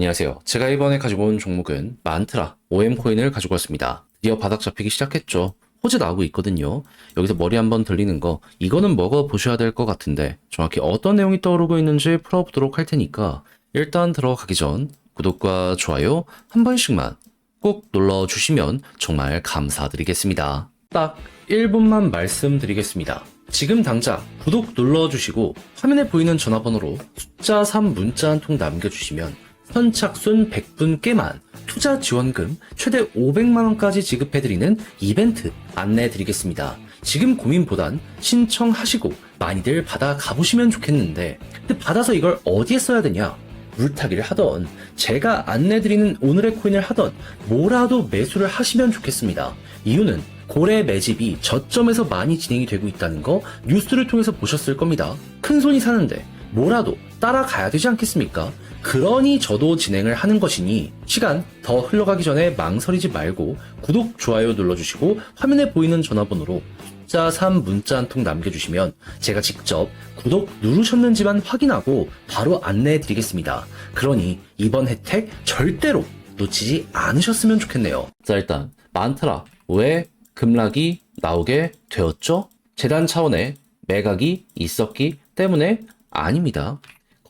안녕하세요. 제가 이번에 가지고 온 종목은 만트라 OM 코인을 가지고 왔습니다. 드디어 바닥 잡히기 시작했죠. 호재 나오고 있거든요. 여기서 머리 한번 들리는 거 이거는 먹어 보셔야 될 것 같은데 정확히 어떤 내용이 떠오르고 있는지 풀어보도록 할 테니까 일단 들어가기 전 구독과 좋아요 한 번씩만 꼭 눌러 주시면 정말 감사드리겠습니다. 딱 1분만 말씀드리겠습니다. 지금 당장 구독 눌러주시고 화면에 보이는 전화번호로 숫자 3 문자 한 통 남겨주시면 선착순 100분께만 투자 지원금 최대 500만원까지 지급해드리는 이벤트 안내해드리겠습니다. 지금 고민보단 신청하시고 많이들 받아 가보시면 좋겠는데 근데 받아서 이걸 어디에 써야 되냐? 물타기를 하던 제가 안내드리는 오늘의 코인을 하던 뭐라도 매수를 하시면 좋겠습니다. 이유는 고래 매집이 저점에서 많이 진행이 되고 있다는 거 뉴스를 통해서 보셨을 겁니다. 큰 손이 사는데 뭐라도 따라가야 되지 않겠습니까? 그러니 저도 진행을 하는 것이니 시간 더 흘러가기 전에 망설이지 말고 구독, 좋아요 눌러주시고 화면에 보이는 전화번호로 숫자 3 문자 한 통 남겨주시면 제가 직접 구독 누르셨는지만 확인하고 바로 안내해 드리겠습니다. 그러니 이번 혜택 절대로 놓치지 않으셨으면 좋겠네요. 자, 일단 만트라 왜 급락이 나오게 되었죠? 재단 차원의 매각이 있었기 때문에 아닙니다.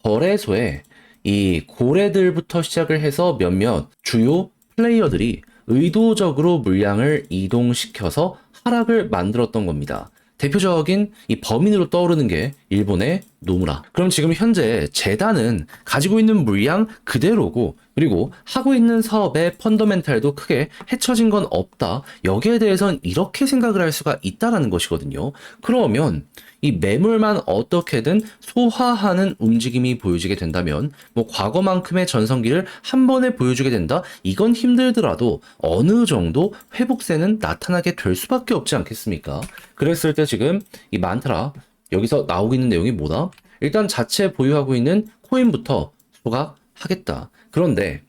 거래소에 이 고래들부터 시작을 해서 몇몇 주요 플레이어들이 의도적으로 물량을 이동시켜서 하락을 만들었던 겁니다. 대표적인 이 범인으로 떠오르는 게 일본의 노무라. 그럼 지금 현재 재단은 가지고 있는 물량 그대로고 그리고 하고 있는 사업의 펀더멘탈도 크게 해쳐진 건 없다. 여기에 대해선 이렇게 생각을 할 수가 있다라는 것이거든요. 그러면 이 매물만 어떻게든 소화하는 움직임이 보여지게 된다면 뭐 과거만큼의 전성기를 한 번에 보여주게 된다. 이건 힘들더라도 어느 정도 회복세는 나타나게 될 수밖에 없지 않겠습니까? 그랬을 때 지금 이 만트라 여기서 나오고 있는 내용이 뭐다? 일단 자체 보유하고 있는 코인부터 소각하겠다. 그런데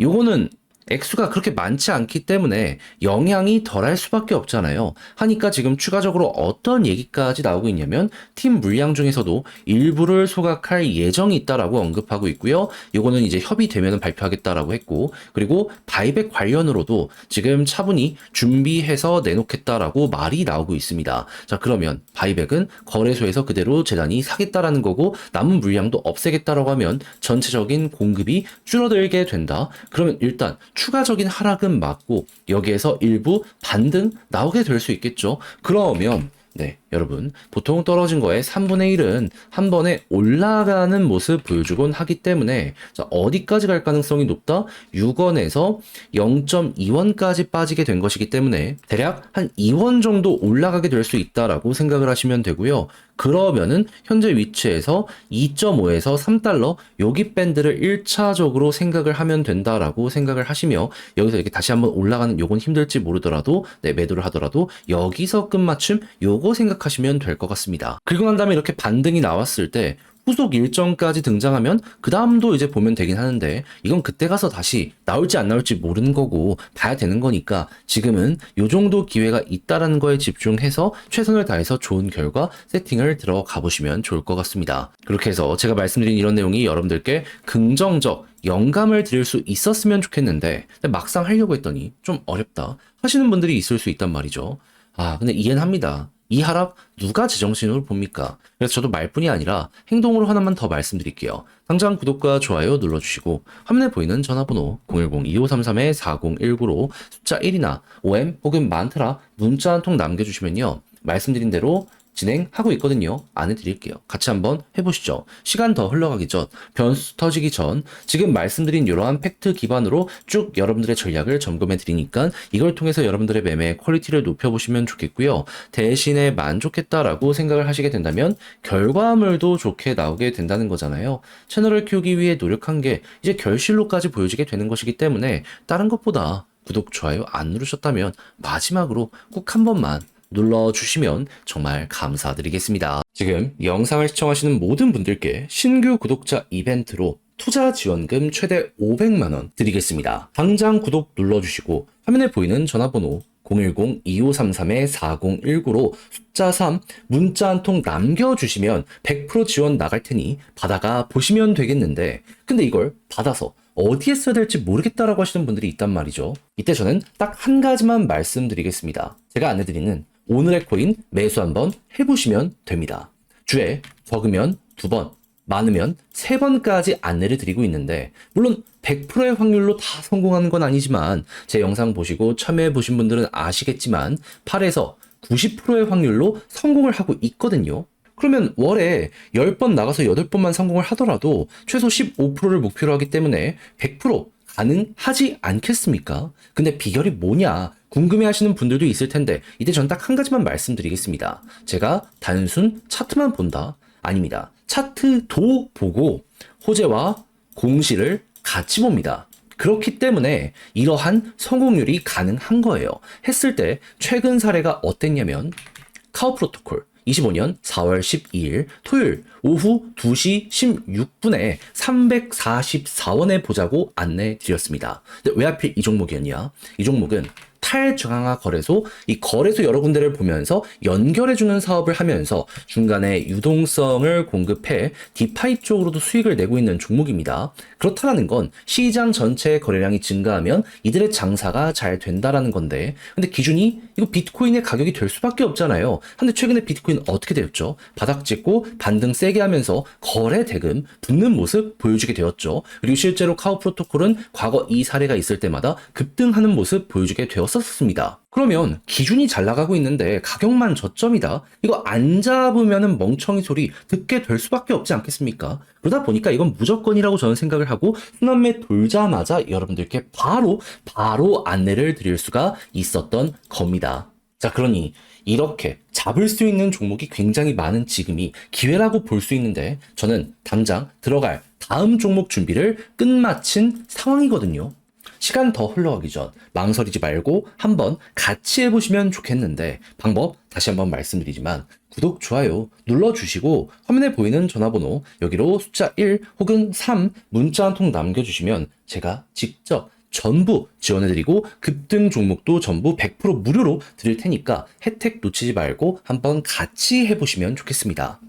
요거는 액수가 그렇게 많지 않기 때문에 영향이 덜할 수밖에 없잖아요. 하니까 지금 추가적으로 어떤 얘기까지 나오고 있냐면 팀 물량 중에서도 일부를 소각할 예정이 있다라고 언급하고 있고요. 요거는 이제 협의되면 발표하겠다라고 했고 그리고 바이백 관련으로도 지금 차분히 준비해서 내놓겠다라고 말이 나오고 있습니다. 자 그러면 바이백은 거래소에서 그대로 재단이 사겠다라는 거고 남은 물량도 없애겠다라고 하면 전체적인 공급이 줄어들게 된다. 그러면 일단 추가적인 하락은 맞고 여기에서 일부 반등 나오게 될 수 있겠죠. 그러면 네, 여러분. 보통 떨어진 거의 3분의 1은 한 번에 올라가는 모습 보여주곤 하기 때문에 자, 어디까지 갈 가능성이 높다? 6원에서 0.2원까지 빠지게 된 것이기 때문에 대략 한 2원 정도 올라가게 될 수 있다라고 생각을 하시면 되고요. 그러면은 현재 위치에서 2.5에서 3달러 여기 밴드를 1차적으로 생각을 하면 된다라고 생각을 하시며 여기서 이렇게 다시 한번 올라가는 요건 힘들지 모르더라도 네, 매도를 하더라도 여기서 끝맞춤 요거 생각 하시면 될 것 같습니다. 그리고 난 다음에 이렇게 반등이 나왔을 때 후속 일정까지 등장하면 그 다음도 이제 보면 되긴 하는데 이건 그때 가서 다시 나올지 안 나올지 모르는 거고 봐야 되는 거니까 지금은 요 정도 기회가 있다라는 거에 집중해서 최선을 다해서 좋은 결과 세팅을 들어가 보시면 좋을 것 같습니다. 그렇게 해서 제가 말씀드린 이런 내용이 여러분들께 긍정적 영감을 드릴 수 있었으면 좋겠는데 막상 하려고 했더니 좀 어렵다 하시는 분들이 있을 수 있단 말이죠. 아 근데 이해는 합니다. 이 하락 누가 제정신으로 봅니까? 그래서 저도 말뿐이 아니라 행동으로 하나만 더 말씀드릴게요. 당장 구독과 좋아요 눌러주시고 화면에 보이는 전화번호 010-2533-4019로 숫자 1이나 OM 혹은 만트라 문자 한 통 남겨주시면요. 말씀드린 대로 진행하고 있거든요. 안해드릴게요. 같이 한번 해보시죠. 시간 더 흘러가기 전, 변수 터지기 전, 지금 말씀드린 이러한 팩트 기반으로 쭉 여러분들의 전략을 점검해 드리니까 이걸 통해서 여러분들의 매매 퀄리티를 높여보시면 좋겠고요. 대신에 만족했다라고 생각을 하시게 된다면 결과물도 좋게 나오게 된다는 거잖아요. 채널을 키우기 위해 노력한 게 이제 결실로까지 보여지게 되는 것이기 때문에 다른 것보다 구독, 좋아요 안 누르셨다면 마지막으로 꼭 한 번만 눌러주시면 정말 감사드리겠습니다. 지금 영상을 시청하시는 모든 분들께 신규 구독자 이벤트로 투자 지원금 최대 500만원 드리겠습니다. 당장 구독 눌러주시고 화면에 보이는 전화번호 010-2533-4019로 숫자 3 문자 한 통 남겨주시면 100% 지원 나갈 테니 받아가 보시면 되겠는데 근데 이걸 받아서 어디에 써야 될지 모르겠다라고 하시는 분들이 있단 말이죠. 이때 저는 딱 한 가지만 말씀드리겠습니다. 제가 안내드리는 오늘의 코인 매수 한번 해보시면 됩니다. 주에 적으면 두 번, 많으면 세 번까지 안내를 드리고 있는데, 물론 100%의 확률로 다 성공하는 건 아니지만, 제 영상 보시고 참여해 보신 분들은 아시겠지만, 8에서 90%의 확률로 성공을 하고 있거든요. 그러면 월에 10번 나가서 8번만 성공을 하더라도 최소 15%를 목표로 하기 때문에 100% 가능하지 않겠습니까? 근데 비결이 뭐냐? 궁금해 하시는 분들도 있을 텐데, 이때 전 딱 한 가지만 말씀드리겠습니다. 제가 단순 차트만 본다? 아닙니다. 차트도 보고 호재와 공시를 같이 봅니다. 그렇기 때문에 이러한 성공률이 가능한 거예요. 했을 때 최근 사례가 어땠냐면 카우 프로토콜 25년 4월 12일 토요일 오후 2시 16분에 344원에 보자고 안내 드렸습니다. 왜 하필 이 종목이었냐? 이 종목은 탈저항화 거래소, 이 거래소 여러 군데를 보면서 연결해 주는 사업을 하면서 중간에 유동성을 공급해 디파이 쪽으로도 수익을 내고 있는 종목입니다. 그렇다라는 건 시장 전체 거래량이 증가하면 이들의 장사가 잘 된다라는 건데, 근데 기준이 이거 비트코인의 가격이 될 수밖에 없잖아요. 근데 최근에 비트코인 어떻게 되었죠? 바닥 찍고 반등 세게 하면서 거래 대금 붙는 모습 보여주게 되었죠. 그리고 실제로 카우 프로토콜은 과거 이 사례가 있을 때마다 급등하는 모습 보여주게 되었 었습니다. 그러면 기준이 잘 나가고 있는데 가격만 저점이다. 이거 안 잡으면은 멍청이 소리 듣게 될 수밖에 없지 않겠습니까? 그러다 보니까 이건 무조건이라고 저는 생각을 하고 순환매 돌자마자 여러분들께 바로 바로 안내를 드릴 수가 있었던 겁니다. 자, 그러니 이렇게 잡을 수 있는 종목이 굉장히 많은 지금이 기회라고 볼 수 있는데 저는 당장 들어갈 다음 종목 준비를 끝마친 상황이거든요. 시간 더 흘러가기 전 망설이지 말고 한번 같이 해보시면 좋겠는데 방법 다시 한번 말씀드리지만 구독, 좋아요 눌러주시고 화면에 보이는 전화번호 여기로 숫자 1 혹은 3 문자 한 통 남겨주시면 제가 직접 전부 지원해드리고 급등 종목도 전부 100% 무료로 드릴 테니까 혜택 놓치지 말고 한번 같이 해보시면 좋겠습니다.